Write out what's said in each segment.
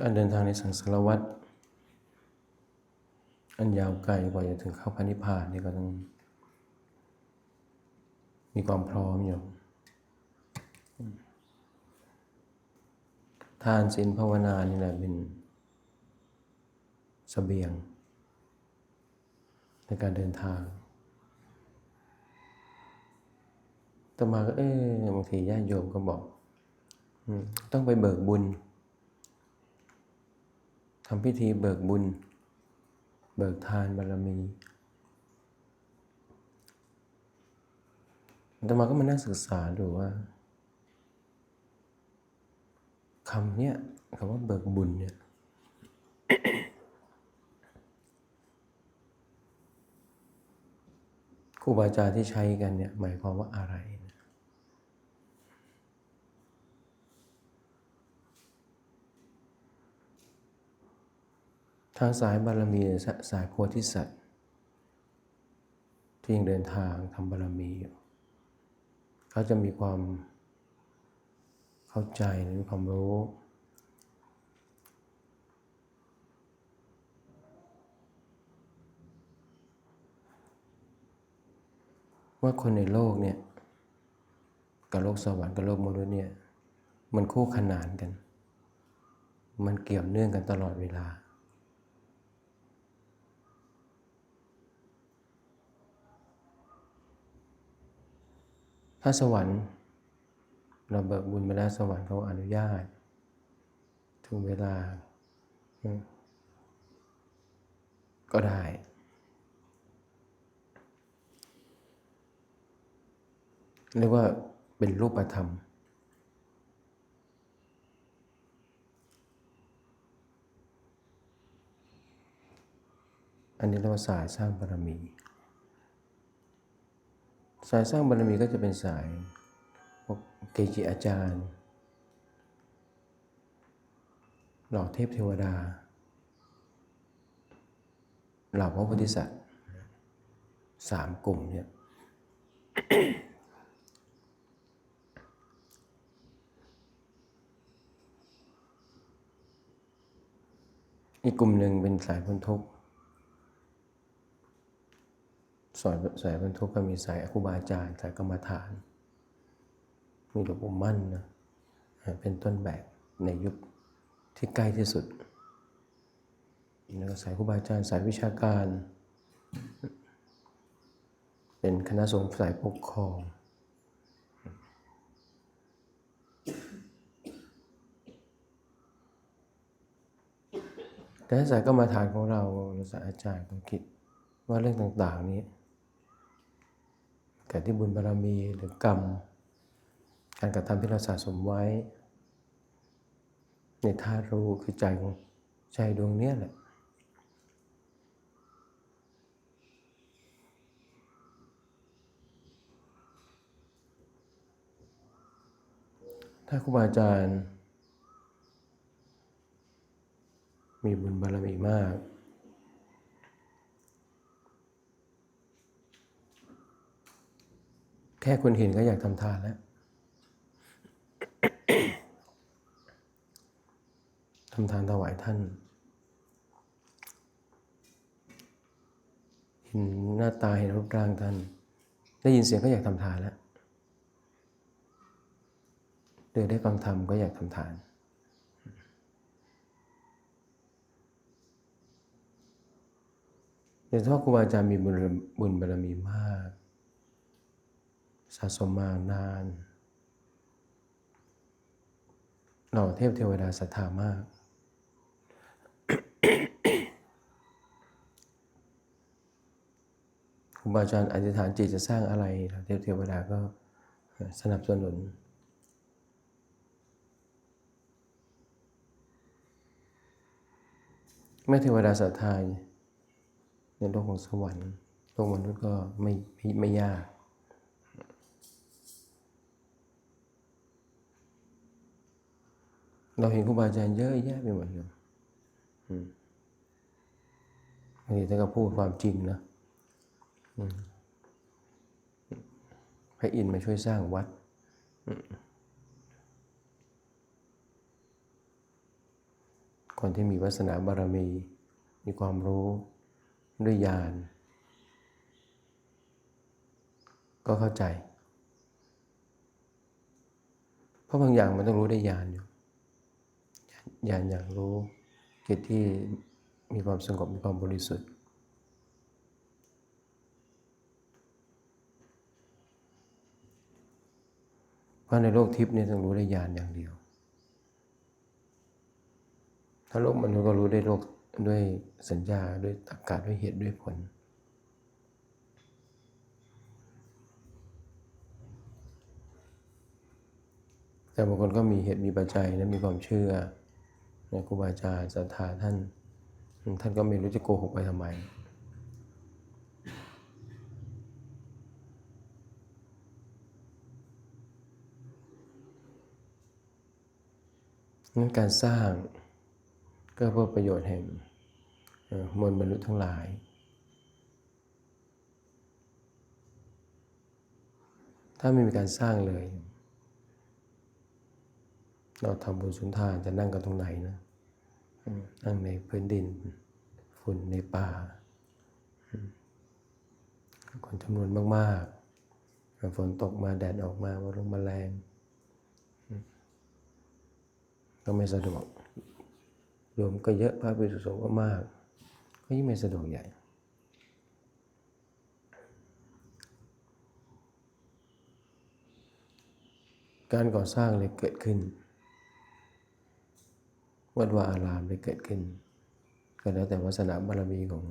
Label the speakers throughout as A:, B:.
A: การเดินทางในสังสารวัฏอันยาวไกลกว่าจะถึงเข้าพระนิพพานนี่ก็ต้องมีความพร้อมอยู่ทานศีลภาวนานี่แหละเป็นสเสบียง ในการเดินทางต่อมาก็เอ๊ะบางทีญาติโยมก็บอก ต้องไปเบิกบุญ ทำพิธีเบิกบุญ เบิกทานบารมีต่อมาก็มานั่งศึกษาดูว่าคำเนี้ยคำว่าเบิกบุญเนี่ยครูบาอาจารย์ที่ใช้กันเนี่ยหมายความว่าอะไร ทางสายบารมีเนี่ยสสายโพธิสัตว์ที่ยังเดินทางทำบารมีอยู่เขาจะมีความเข้าใจมีความรู้ว่าคนในโลกเนี่ยกับโลกสวรรค์กับโลกมนุษย์เนี่ยมันคู่ขนานกัน มันเกี่ยวเนื่องกันตลอดเวลา ถ้าสวรรค์เราเบิกบุญไปแล้วสวรรค์เขาอนุญาต ถึงเวลา ก็ได้ เรียกว่าเป็นรูปธรรม อันนี้เรียกว่าสายสร้างบารมี สายสร้างบารมีก็จะเป็นสายเกจิอาจารย์ เหล่าเทพเทวดา เหล่าพระโพธิสัตว์สามกลุ่มเนี่ยอีกกลุ่มหนึ่งเป็นสายพ้นทุกข์ สายสายพ้นทุกข์ก็มีสายครูบาอาจารย์สายกรรมฐาน มีหลวงปู่มั่นนะเป็นต้นแบบในยุคที่ใกล้ที่สุดแล้วก็สายครูบาอาจารย์สายวิชาการ เป็นคณะสงฆ์สายปกครองแต่สายกรรมฐานของเราหรือสายอาจารย์ต้องคิดว่าเรื่องต่าง ๆ นี้ กิดที่บุญบารมีหรือกรรม การกระทำที่เราสะสมไว้ ในธาตุรู้คือใจของใจดวงเนี้ยแหละถ้าครูบาอาจารย์ มีบุญบารมีมาก ค่คนเห็นก็อยากทำทานแล้วทำทานถวายท่าน เห็นหน้าตาเห็นรูปร่างท่าน ได้ยินเสียงก็อยากทำทานแล้วเดินได้ฟังธรรมก็อยากทำทานโดยเฉพาครูบาอาจารย์มีบุญบุญบารมีมาก สะสมมานาน เราเทพเทวดาศรัทธามาก ครูบาอาจารย์อธิษฐานจิตจะสร้างอะไรเราเทพเทวดาก็สนับสนุนแม่เทวดาศรัทธาในโลกของสวรรค์โลกมนุษย์ก็ไม่ไม่ไม่ยาก เราเห็นครูบาอาจารย์เยอะแยะไปหมดเลยบางทีท่านก็พูดความจริงนะอืมให้อินมาช่วยสร้างวัด คนที่มีวาสนาบารมี มีความรู้ด้วยญาณก็เข้าใจ เพราะบางอย่างมันต้องรู้ได้ญาณอยู่ ญาณอย่างรู้จิตที่มีความสงบมีความบริสุทธิ์เพราะในโลกทิพย์นี่ต้องรู้ได้ญาณอย่างเดียว ถ้าโลกมนุษย์ก็รู้ได้โลกด้วยสัญญาด้วยตรรกะด้วยเหตุด้วยผลแต่บางคนก็มีเหตุมีปัจจัยและมีความเชื่อ ในครูบาอาจารย์ศรัทธาท่าน ท่านก็ไม่รู้จะโกหกไปทำไมงั้นการสร้างก็เพื่อประโยชน์แห่งมวลมนุษย์ทั้งหลายถ้าไม่มีการสร้างเลย เราทำบุญสุนทานจะนั่งกันตรงไหนนะนั่งในพื้นดินฝุ่นในป่าคนจำนวนมากๆฝนตกมาแดดออกมามาลงมาแรงอืมก็ไม่สะดวกโยมก็เยอะพระภิกษุสงฆ์ก็มาก ก็ยิ่งไม่สะดวกใหญ่การก่อสร้างเลยเกิดขึ้น วัดวาอารามเลยเกิดขึ้น ก็แล้วแต่วาสนาบารมีของ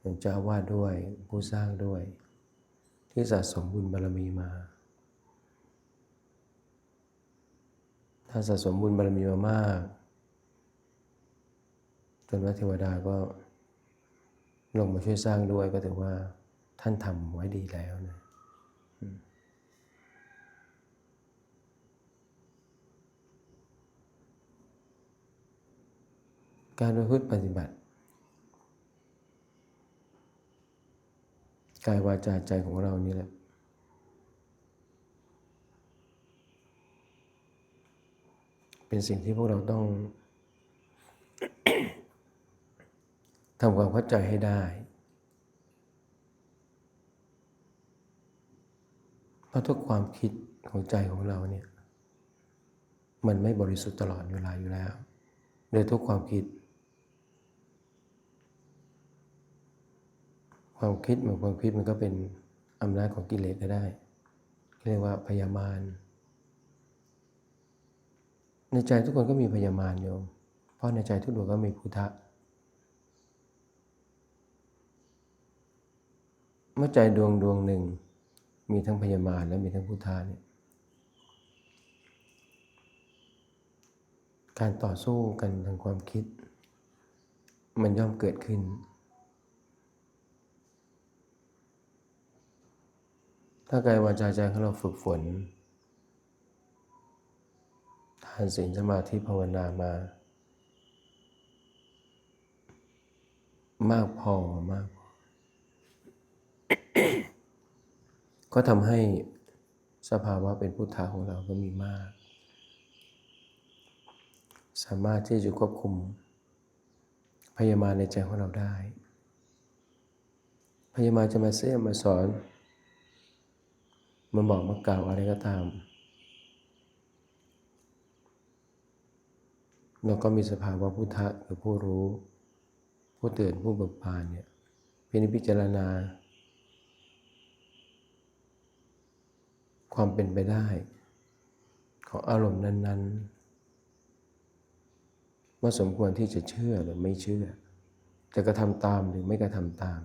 A: ของเจ้าวาสด้วยผู้สร้างด้วย ที่สะสมบุญบารมีมา ถ้าสะสมบุญบารมีมามากจนพระเทวดาก็ลงมาช่วยสร้างด้วยก็ถือว่าท่านทำไว้ดีแล้วนะ การประพฤติปฏิบัติ กายวาจาใจของเรานี่แหละเป็นสิ่งที่พวกเราต้องทำความเข้าใจให้ได้ เพราะทุกความคิดของใจของเราเนี่ย มันไม่บริสุทธิ์ตลอดเวลาอยู่แล้ว โดยทุกความคิด ความคิดเหมือนความคิดมันก็เป็นอำนาจของกิเลสก็ได้ เรียกว่าพยามารในใจทุกคนก็มีพยามารโยม เพราะในใจทุกดวงก็มีพุทธะ เมื่อใจดวงดวงหนึ่ง มีทั้งพยามารและมีทั้งพุทธะเนี่ย การต่อสู้กันทางความคิด มันย่อมเกิดขึ้น ถ้ากายวาจาใจของเราฝึกฝนทานศีลสมาธิภาวนามา มากพอมากพอก็ทำให้สภาวะเป็นพุทธะของเราก็มีมาก สามารถที่จะควบคุมพยามาในใจของเราได้ พยามาจะมาเสียมาสอน มาบอกมากล่าวอะไรก็ตาม เราก็มีสภาวะพุทธะคือผู้รู้ ผู้ตื่นผู้เบิกบานเนี่ยพินิจพิจารณา ความเป็นไปได้ ของอารมณ์นั้น ๆ ว่าสมควรที่จะเชื่อหรือไม่เชื่อ จะกระทำตามหรือไม่กระทำตาม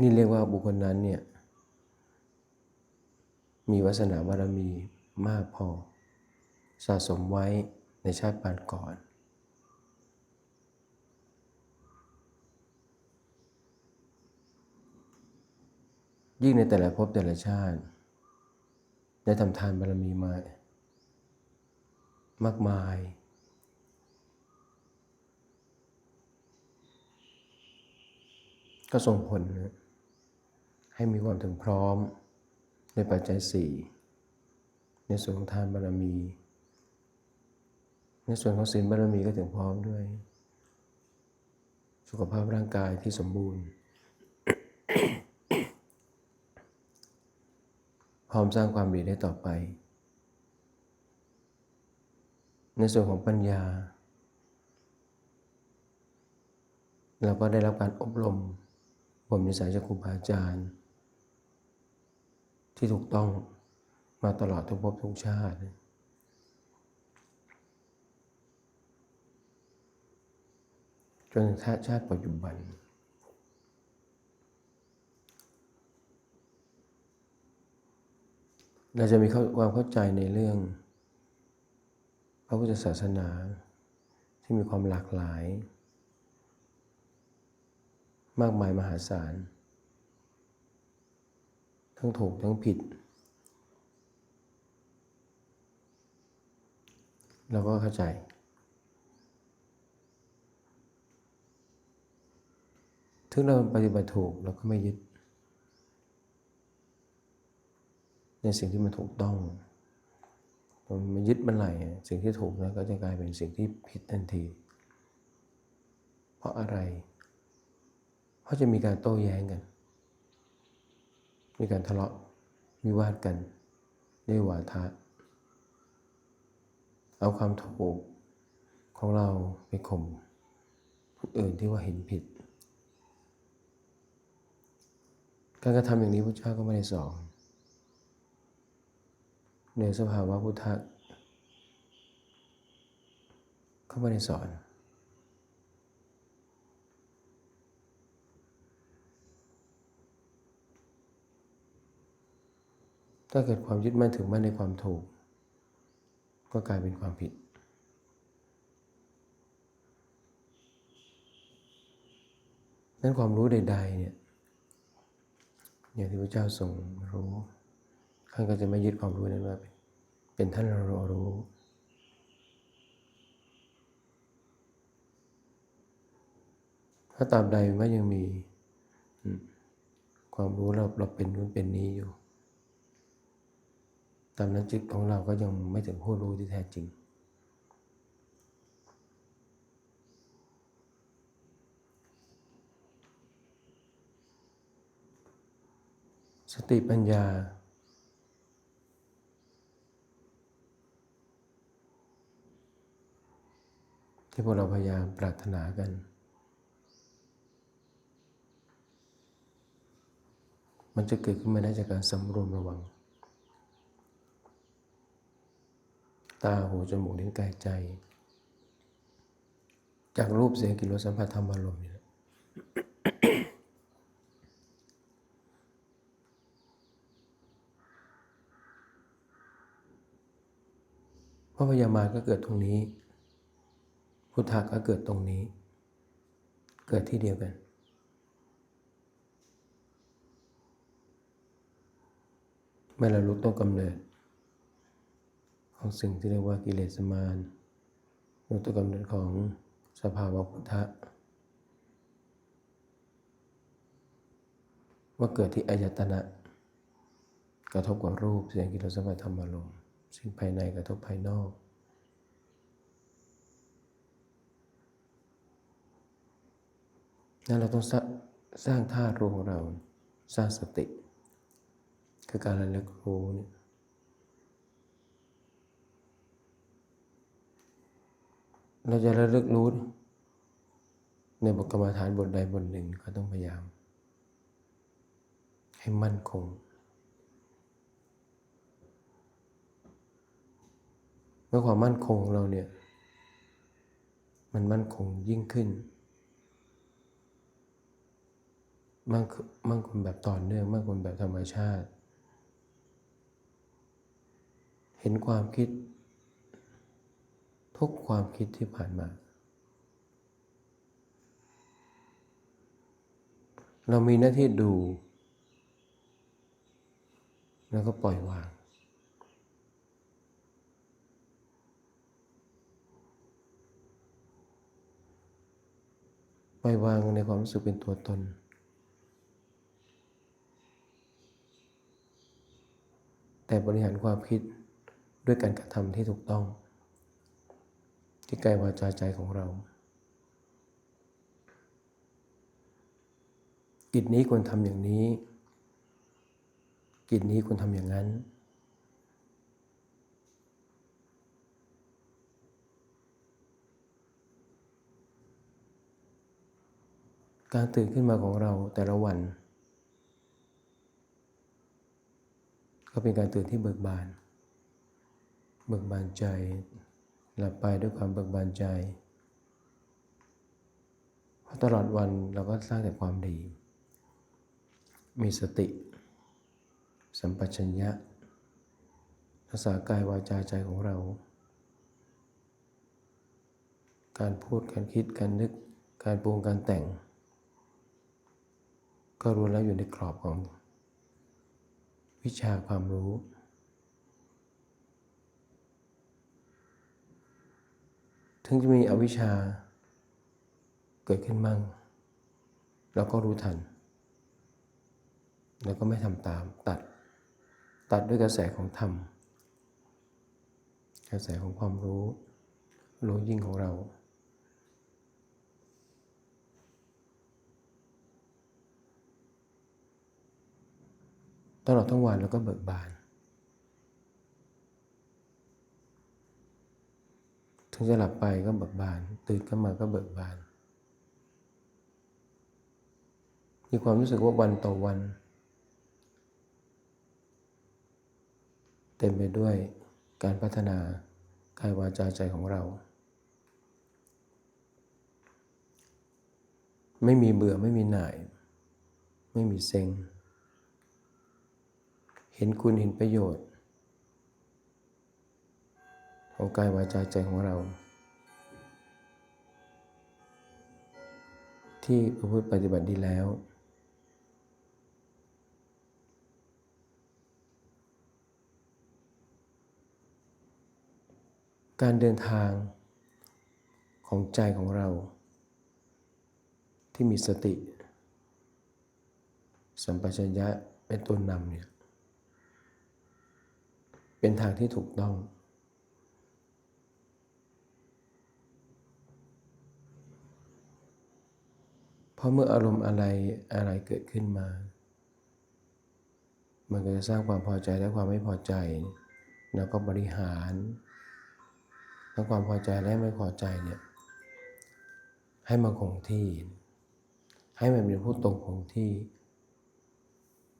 A: นี่เรียกว่าบุคคลนั้นเนี่ย มีวาสนาบารมีมากพอ สะสมไว้ในชาติปานก่อน ยิ่งในแต่ละภพแต่ละชาติ ได้ทำทานบารมีมามากมายก็ส่งผลนะ ให้มีความถึงพร้อมในปัจจัยสี่ในส่วนของทานบารมี ในส่วนของศีลบารมีก็ถึงพร้อมด้วย สุขภาพร่างกายที่สมบูรณ์ พร้อมสร้างความดีได้ต่อไป ในส่วนของปัญญา เราก็ได้รับการอบรมบ่มนิสัยจากครูบาอาจารย์ ที่ถูกต้องมาตลอดทุกภพทุกชาติ จนถึงชาติปัจจุบัน เราจะมีความเข้าใจในเรื่อง พระพุทธศาสนาที่มีความหลากหลาย มากมายมหาศาล ทั้งถูกทั้งผิด เราก็เข้าใจถึงเราปฏิบัติถูกเราก็ไม่ยึด ในสิ่งที่มันถูกต้องมันยึดมันไหลสิ่งที่ถูกนะก็จะกลายเป็นสิ่งที่ผิดทันที เพราะอะไร เพราะจะมีการโต้แย้งกัน มีการทะเลาะวิวาทกันด้วยวาทะ เอาความถูกของเราไปข่มคนอื่นที่ว่าเห็นผิด การกระทำอย่างนี้พระเจ้าก็ไม่ได้สอนในสภาวะพุทธะเขาไม่ได้สอน ถ้าเกิดความยึดมั่นถึงมั่นในความถูก ก็กลายเป็นความผิด นั้นความรู้ใด ๆ เนี่ยอย่างที่พระเจ้าทรงรู้ท่านก็จะไม่ยึดความรู้นั้นว่าเป็นท่านเรารู้ถ้าตามใดมันยังมีความรู้เราเราเป็นนู้นเป็นนี้อยู่ ตามนั้นจิตของเราก็ยังไม่ถึงผู้รู้ที่แท้จริง สติปัญญา ที่พวกเราพยายามปรารถนากันมันจะเกิดขึ้นมาได้จากการสำรวมระวัง ตาหูจมูกลิ้นกายใจ จากรูปเสียงกลิ่นรสสัมผัสธรรมอารมณ์นี่แหละพระพยามาก็เกิดตรงนี้ พุทธะก็เกิดตรงนี้ เกิดที่เดียวกันเมื่อเรารู้ต้นกำเนิด ของสิ่งที่เรียกว่ากิเลสมารรู้ต้นกำเนิดของสภาวะพุทธะว่าเกิดที่อายตนะ กระทบกับรูปเสียงกลิ่นรสสัมผัสธรรมอารมณ์สิ่งภายในกระทบภายนอก นั้นเราต้องสร้างสร้างท่ารู้ของเรา สร้างสติ คือการระลึกรู้เนี่ย เราจะระลึกรู้ ในบทกรรมฐานบทใดบทหนึ่งก็ต้องพยายาม ให้มั่นคงเมื่อความมั่นคงของเราเนี่ย มันมั่นคงยิ่งขึ้น มั่งมั่งคงแบบต่อเนื่องมั่งคงแบบธรรมชาติ เห็นความคิด ทุกความคิดที่ผ่านมา เรามีหน้าที่ดู แล้วก็ปล่อยวาง ปล่อยวางในความรู้สึกเป็นตัวตนแต่บริหารความคิดด้วยการกระทำที่ถูกต้อง ที่กายวาจาใจของเรา กิจนี้ควรทำอย่างนี้ กิจนี้ควรทำอย่างนั้น การตื่นขึ้นมาของเราแต่ละวัน ก็เป็นการตื่นที่เบิกบาน เบิกบานใจ หลับไปด้วยความเบิกบานใจเพราะตลอดวันเราก็สร้างแต่ความดี มีสติ สัมปชัญญะรักษากายวาจาใจของเรา การพูดการคิดการนึกการปรุงการแต่ง ก็รู้แล้วอยู่ในกรอบของวิชาความรู้ ถึงจะมีอวิชชาเกิดขึ้นมั่ง เราก็รู้ทัน แล้วก็ไม่ทำตามตัด ตัดด้วยกระแสของธรรม กระแสของความรู้ รู้ยิ่งของเราตลอดทั้งวันเราก็เบิกบาน ถึ งจะหลับไปก็เบิกบาน ตื่นขึ้นมาก็เบิกบาน มีความรู้สึกว่าวันต่อวัน เต็มไปด้วยการพัฒนากายวาจาใจของเรา ไม่มีเบื่อไม่มีหน่าย ไม่มีเซ็ง เห็นคุณเห็นประโยชน์ ของกายวาจาใจของเรา ที่พระพุทธปฏิบัติดีแล้ว การเดินทางของใจของเรา ที่มีสติ สัมปชัญญะเป็นตัวนำเนี่ยเป็นทางที่ถูกต้อง ราะเมื่ออารมณ์อะไรอะไรเกิดขึ้นมา มันก็จะสร้างความพอใจและความไม่พอใจ แล้วก็บริหารทั้งความพอใจและไม่พอใจเนี่ยให้มันคงที่ ให้มันเป็นผู้ตรงคงที่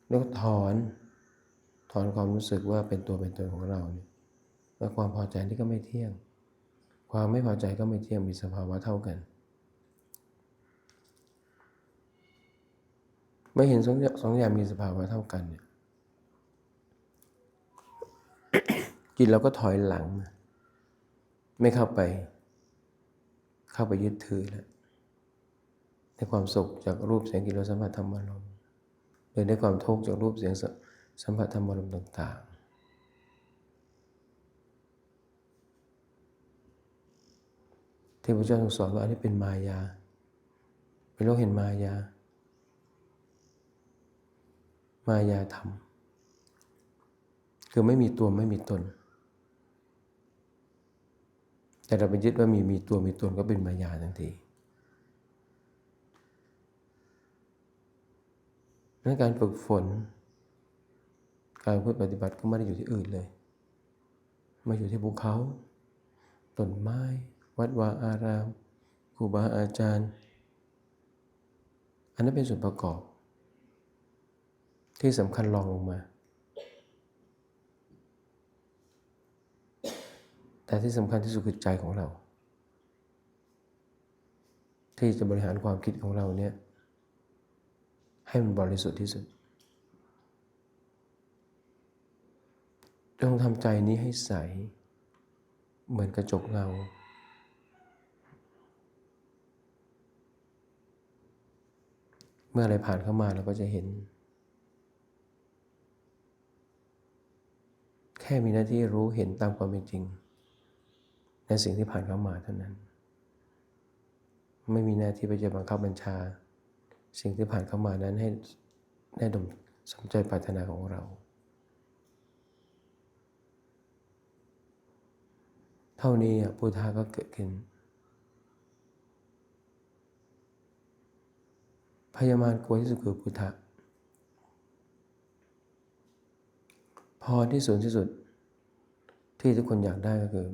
A: แล้วก็ถอนถอนความรู้สึกว่าเป็นตัวเป็นตนของเราเนี่ยแล้วความพอใจนี่ก็ไม่เที่ยง ความไม่พอใจก็ไม่เที่ยงมีสภาวะเท่ากัน ไม่เห็นสองสองอย่างมีสภาวะเท่ากันเนี่ยจิตเราก็ถอยหลัง ไม่เข้าไป เข้าไปยึดถือแล้วในความสุขจากรูปเสียงกลิ่นรสสัมผัสธรรมารมณ์หรือในความทุกข์จากรูปเสียงสัมผัสธรรมารมณ์ต่างๆที่พระเจ้าทรงสอนว่าอันนี้เป็นมายา เป็นโลกเห็นมายา มายาธรรม คือไม่มีตัวไม่มีตน แต่เราไปยึดว่ามีมีตัวมีตนก็เป็นมายาทันทีนั้นการฝึกฝน การพูดปฏิบัติก็ไม่ได้อยู่ที่อื่นเลย มาอยู่ที่ภูเขา ต้นไม้ วัดวาอารามครูบาอาจารย์ อันนั้นเป็นส่วนประกอบ ที่สำคัญรองลงมา แต่ที่สำคัญที่สุดคือใจของเรา ที่จะบริหารความคิดของเราเนี่ยให้มันบริสุทธิ์ที่สุดจงทำใจนี้ให้ใส เหมือนกระจกเงาเมื่ออะไรผ่านเข้ามาเราก็จะเห็น แค่มีหน้าที่รู้เห็นตามความเป็นจริง ในสิ่งที่ผ่านเข้ามาเท่านั้น ไม่มีหน้าที่ไปจะบังคับบัญชา สิ่งที่ผ่านเข้ามานั้นให้ได้ดมสมใจปรารถนาของเรา เท่านี้อะพุทธะก็เกิดขึ้นพยามารกลัวที่สุดคือพุทธะ พอที่สุดที่สุด ที่ทุกคนอยากได้ก็คือ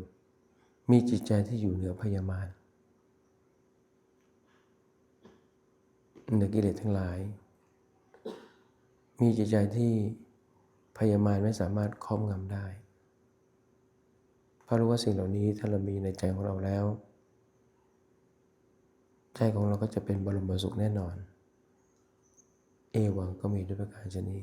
A: มีจิตใจที่อยู่เหนือพยามารเหนือกิเลสทั้งหลาย มีจิตใจที่พยามารไม่สามารถครอบงำได้เพราะรู้ว่าสิ่งเหล่านี้ถ้าเรามีในใจของเราแล้ว ใจของเราก็จะเป็นบรมสุขแน่นอน เอวังก็มีด้วยประการชนี